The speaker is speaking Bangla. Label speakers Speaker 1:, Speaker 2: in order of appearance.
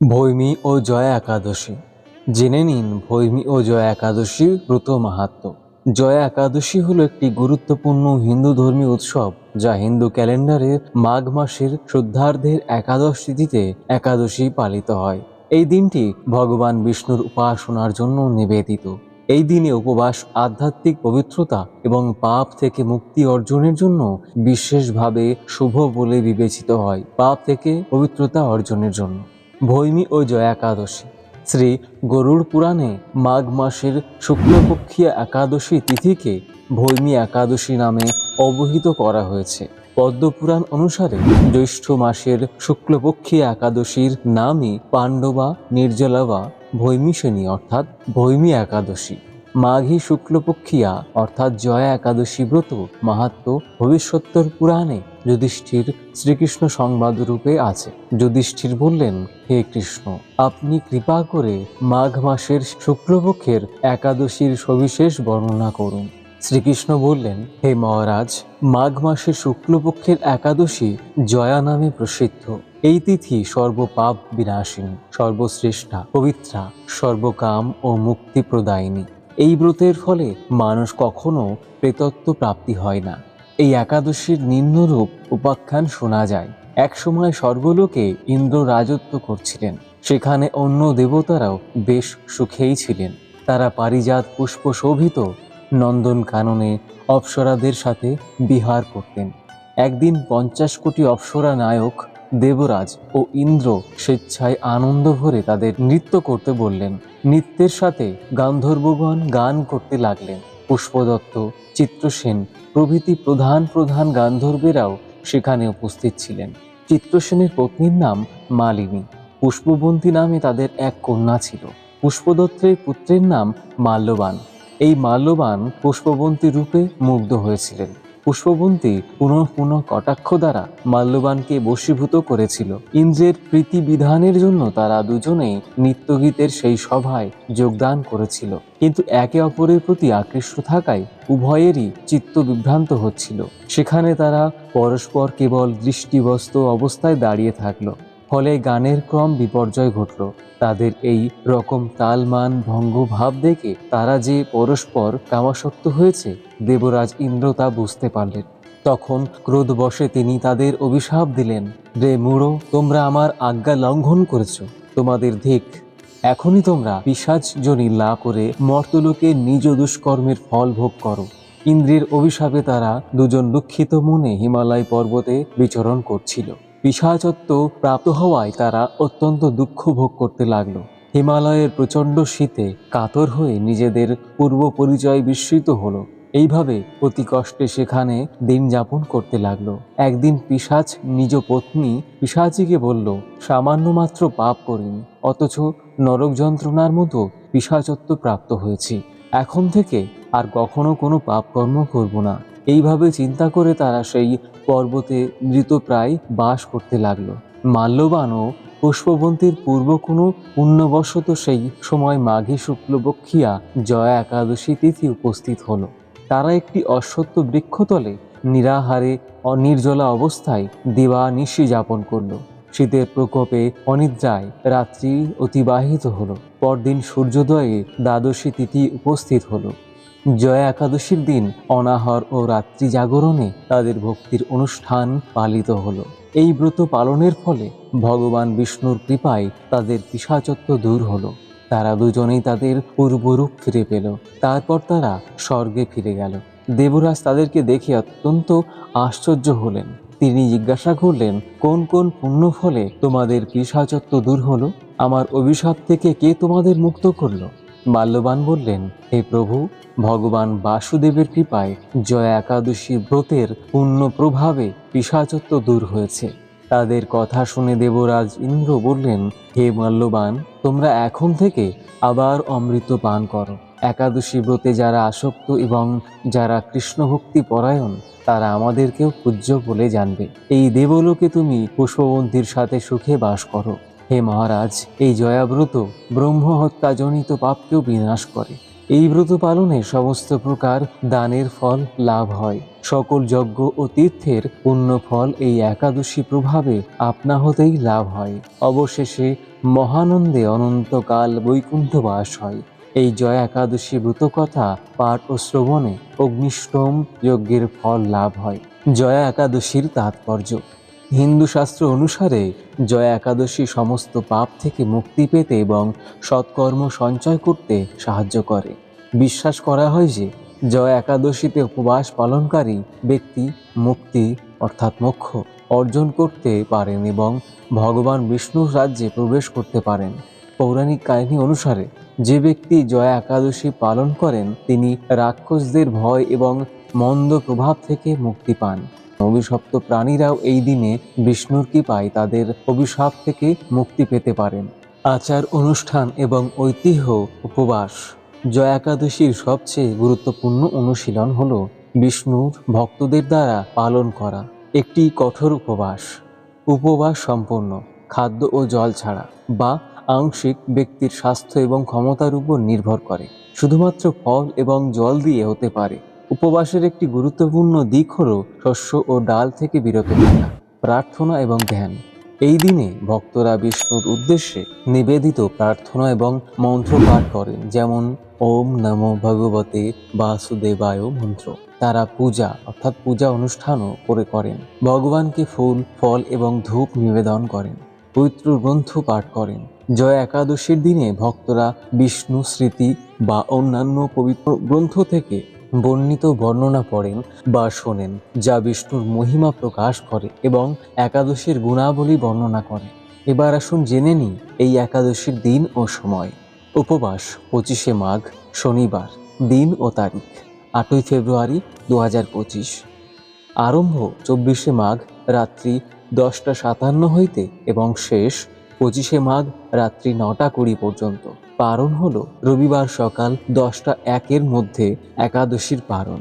Speaker 1: ভৈমী ও জয়া একাদশী। জেনে নিন ভৈমী ও জয়া একাদশীর ব্রত মাহাত্ম। জয়া একাদশী হলো একটি গুরুত্বপূর্ণ হিন্দু ধর্মীয় উৎসব যা হিন্দু ক্যালেন্ডারে মাঘ মাসের শ্রদ্ধার্ধের একাদশ তিথিতে একাদশী পালিত হয়। এই দিনটি ভগবান বিষ্ণুর উপাসনার জন্য নিবেদিত। এই দিনে উপবাস, আধ্যাত্মিক পবিত্রতা এবং পাপ থেকে মুক্তি অর্জনের জন্য বিশেষভাবে শুভ বলে বিবেচিত হয় পাপ থেকে পবিত্রতা অর্জনের জন্য। ভৈমী ও জয়া একাদশী। শ্রী গরুড় পুরাণে মাঘ মাসের শুক্লপক্ষীয় একাদশী তিথিকে ভৈমী একাদশী নামে অবহিত করা হয়েছে। পদ্মপুরাণ অনুসারে জ্যৈষ্ঠ মাসের শুক্লপক্ষী একাদশীর নামই পাণ্ডবা, নির্জলা বা ভৈমীসেনী অর্থাৎ ভৈমী একাদশী। মাঘী শুক্লপক্ষিয়া অর্থাৎ জয়া একাদশী ব্রত মাহাত্ম ভবিষ্যত্তর পুরাণে যুধিষ্ঠির শ্রীকৃষ্ণ সংবাদ রূপে আছে। যুধিষ্ঠির বললেন, হে কৃষ্ণ, আপনি কৃপা করে মাঘ মাসের শুক্লপক্ষের একাদশীর সবিশেষ বর্ণনা করুন। শ্রীকৃষ্ণ বললেন, হে মহারাজ, মাঘ মাসের শুক্লপক্ষের একাদশী জয়া নামে প্রসিদ্ধ। এই তিথি সর্বপাপ বিনাশিনী, সর্বশ্রেষ্ঠা, পবিত্রা, সর্বকাম ও মুক্তি প্রদায়িনী এই ব্রতের ফলে মানুষ কখনো প্রেতত্ব প্রাপ্তি হয় না। এই একাদশীর নিম্নরূপ উপাখ্যান শোনা যায়। একসময় স্বর্গলোকে ইন্দ্র রাজত্ব করছিলেন। সেখানে অন্য দেবতারাও বেশ সুখেই ছিলেন। তারা পারিজাত পুষ্প শোভিত নন্দন কাননে অপ্সরাদের সাথে বিহার করতেন। একদিন পঞ্চাশ কোটি অপ্সরা নায়ক দেবরাজ ও ইন্দ্র স্বেচ্ছায় আনন্দ ভরে তাদের নৃত্য করতে বললেন। নৃত্যের সাথে গান্ধর্বগণ গান করতে লাগলেন। পুষ্পদত্ত, চিত্রসেন প্রভৃতি প্রধান প্রধান গান্ধর্বেরাও সেখানে উপস্থিত ছিলেন। চিত্রসেনের পত্নীর নাম মালিনী। পুষ্পবন্তী নামে তাদের এক কন্যা ছিল। পুষ্পদত্তের পুত্রের নাম মাল্যবান। এই মাল্যবান পুষ্পবন্তী রূপে মুগ্ধ হয়েছিলেন। পুষ্পবন্তী পুনঃ পুনঃ কটাক্ষ দ্বারা মাল্যবানকে বশীভূত করেছিল। ইন্দ্রের প্রীতি বিধানের জন্য তারা দুজনেই নৃত্যগীতের সেই সভায় যোগদান করেছিল। কিন্তু একে অপরের প্রতি আকৃষ্ট থাকায় উভয়েরই চিত্ত বিভ্রান্ত হচ্ছিল। সেখানে তারা পরস্পর কেবল দৃষ্টিবস্ত অবস্থায় দাঁড়িয়ে থাকল। ফলে গানের ক্রম বিপর্যয় ঘটল। তাদের এই রকম তালমান ভঙ্গ ভাব দেখে তারা যে পরস্পর কামাসক্ত হয়েছে, দেবরাজ ইন্দ্র তা বুঝতে পারলেন। তখন ক্রোধবশে তিনি তাদের অভিশাপ দিলেন, রে মুড়ো, তোমরা আমার আজ্ঞা লঙ্ঘন করেছ। তোমাদের ধিক, এখনই তোমরা পিসাজ জনি লা করে মর্তলোকে নিজ দুষ্কর্মের ফল ভোগ করো। ইন্দ্রের অভিশাপে তারা দুজন দুঃখিত মনে হিমালয় পর্বতে বিচরণ করছিল। পিসাচত্ব প্রাপ্ত হওয়ায় তারা অত্যন্ত দুঃখ ভোগ করতে লাগল। হিমালয়ের প্রচণ্ড শীতে কাতর হয়ে নিজেদের পূর্ব পরিচয় বিস্মৃত হলো। এইভাবে অতি কষ্টে সেখানে দিন যাপন করতে লাগল। একদিন পিসাচ নিজ পত্নী পিসাচিকে বলল, সামান্য মাত্র পাপ করিনি, অথচ নরক যন্ত্রণার মতো পিসাচত্ব প্রাপ্ত হয়েছি। এখন থেকে আর কখনো কোনো পাপ কর্ম করব না। এইভাবে চিন্তা করে তারা সেই পর্বতে মৃতপ্রায় বাস করতে লাগল। মাল্যবানও পুষ্পবন্তীর পূর্ব কোনো পুণ্যবশত সেই সময় মাঘী শুক্লবক্ষিয়া জয়া একাদশী তিথি উপস্থিত হল। তারা একটি অশ্বত্থ বৃক্ষতলে নিরাহারে অনির্জলা অবস্থায় দিবা নিশি যাপন করল। শীতের প্রকোপে অনিদ্রায় রাত্রি অতিবাহিত হলো। পরদিন সূর্যোদয়ে দ্বাদশী তিথি উপস্থিত হলো। জয়া একাদশীর দিন অনাহর ও রাত্রি জাগরণে তাদের ভক্তির অনুষ্ঠান পালিত হলো। এই ব্রত পালনের ফলে ভগবান বিষ্ণুর কৃপায় তাদের পিসাচত্ব দূর হলো। তারা দুজনেই তাদের পূর্বরূপ ফিরে পেল। তারপর তারা স্বর্গে ফিরে গেল। দেবরাজ তাদেরকে দেখে অত্যন্ত আশ্চর্য হলেন। তিনি জিজ্ঞাসা করলেন, কোন কোন পুণ্য ফলে তোমাদের পিসাচত্ব দূর হলো? আমার অভিশাপ থেকে কে তোমাদের মুক্ত করল? মাল্যবান বললেন, হে প্রভু, ভগবান বাসুদেবের কৃপায় জয়া একাদশী ব্রতের পূর্ণ প্রভাবে পিসাচত্ব দূর হয়েছে। তাদের কথা শুনে দেবরাজ ইন্দ্র বললেন, হে মাল্যবান তোমরা এখন থেকে আবার অমৃত পান করো। একাদশী ব্রতে যারা আসক্ত এবং যারা কৃষ্ণ ভক্তি পরায়ণ, তারা আমাদেরকেও পূজ্য বলে জানবে। এই দেবলোকে তুমি পুষ্পবন্তীর সাথে সুখে বাস করো। হে মহারাজ, এই জয়াব্রত ব্রহ্ম হত্যাজনিত পাপকেও বিনাশ করে। এই ব্রত পালনে সমস্ত প্রকার দানের ফল লাভ হয়। সকল যজ্ঞ ও তীর্থের পুণ্য ফল এই একাদশী প্রভাবে আপনা হতেই লাভ হয়। অবশেষে মহানন্দে অনন্তকাল বৈকুণ্ঠবাস হয়। এই জয় একাদশী ব্রত কথা পাঠ ও শ্রবণে অগ্নিষ্টম যজ্ঞের ফল লাভ হয়। জয়া একাদশীর তাৎপর্য হিন্দু শাস্ত্র অনুসারে জয়া একাদশী সমস্ত পাপ থেকে মুক্তি পেতে এবং সৎকর্ম সঞ্চয় করতে সাহায্য করে। বিশ্বাস করা হয় যে, জয় একাদশীতে উপবাস পালনকারী ব্যক্তি মুক্তি অর্থাৎ মোক্ষ অর্জন করতে পারেন এবং ভগবান বিষ্ণুর রাজ্যে প্রবেশ করতে পারেন। পৌরাণিক কাহিনী অনুসারে, যে ব্যক্তি জয়া একাদশী পালন করেন, তিনি রাক্ষসদের ভয় এবং মন্দ প্রভাব থেকে মুক্তি পান। অভিশপ্ত প্রাণীরাও এই দিনে বিষ্ণুর কৃপায় তাদের অভিশাপ থেকে মুক্তি পেতে পারেন। আচার, অনুষ্ঠান এবং ঐতিহ্য উপবাস। জয় একাদশীর সবচেয়ে গুরুত্বপূর্ণ অনুশীলন হল বিষ্ণুর ভক্তদের দ্বারা পালন করা। একটি কঠোর উপবাস। উপবাস সম্পন্ন, খাদ্য ও জল ছাড়া বা আংশিক ব্যক্তির স্বাস্থ্য এবং ক্ষমতার উপর নির্ভর করে। শুধুমাত্র ফল এবং জল দিয়ে হতে পারে। উপবাসের একটি গুরুত্বপূর্ণ দিক হল শস্য ও ডাল থেকে বিরত থাকা, প্রার্থনা এবং ধ্যান। এই দিনে ভক্তরা বিষ্ণুর উদ্দেশ্যে নিবেদিত প্রার্থনা এবং মন্ত্র পাঠ করেন, যেমন ওম নমো ভগবতে বাসুদেবায় মন্ত্র। তারা পূজা, অর্থাৎ পূজা অনুষ্ঠানও করে করেন। ভগবানকে ফুল, ফল এবং ধূপ নিবেদন করেন, পবিত্র গ্রন্থ পাঠ করেন। জয় একাদশীর দিনে ভক্তরা বিষ্ণু স্মৃতি বা অন্যান্য পবিত্র গ্রন্থ থেকে বর্ণিত বর্ণনা পড়েন বা শোনেন, যা বিষ্ণুর মহিমা প্রকাশ করে এবং একাদশীর গুণাবলী বর্ণনা করে। এবার আসুন জেনে নিই এই একাদশীর দিন ও সময়। উপবাস, পঁচিশে মাঘ, শনিবার, দিন ও তারিখ, আটই ফেব্রুয়ারি দু পঁচিশ। আরম্ভ চব্বিশে মাঘ, রাত্রি দশটা সাতান্ন হইতে এবং শেষ পঁচিশে মাঘ, রাত্রি নটা কুড়ি পর্যন্ত। পারণ হলো রবিবার সকাল দশটা একের মধ্যে একাদশীর পারণ।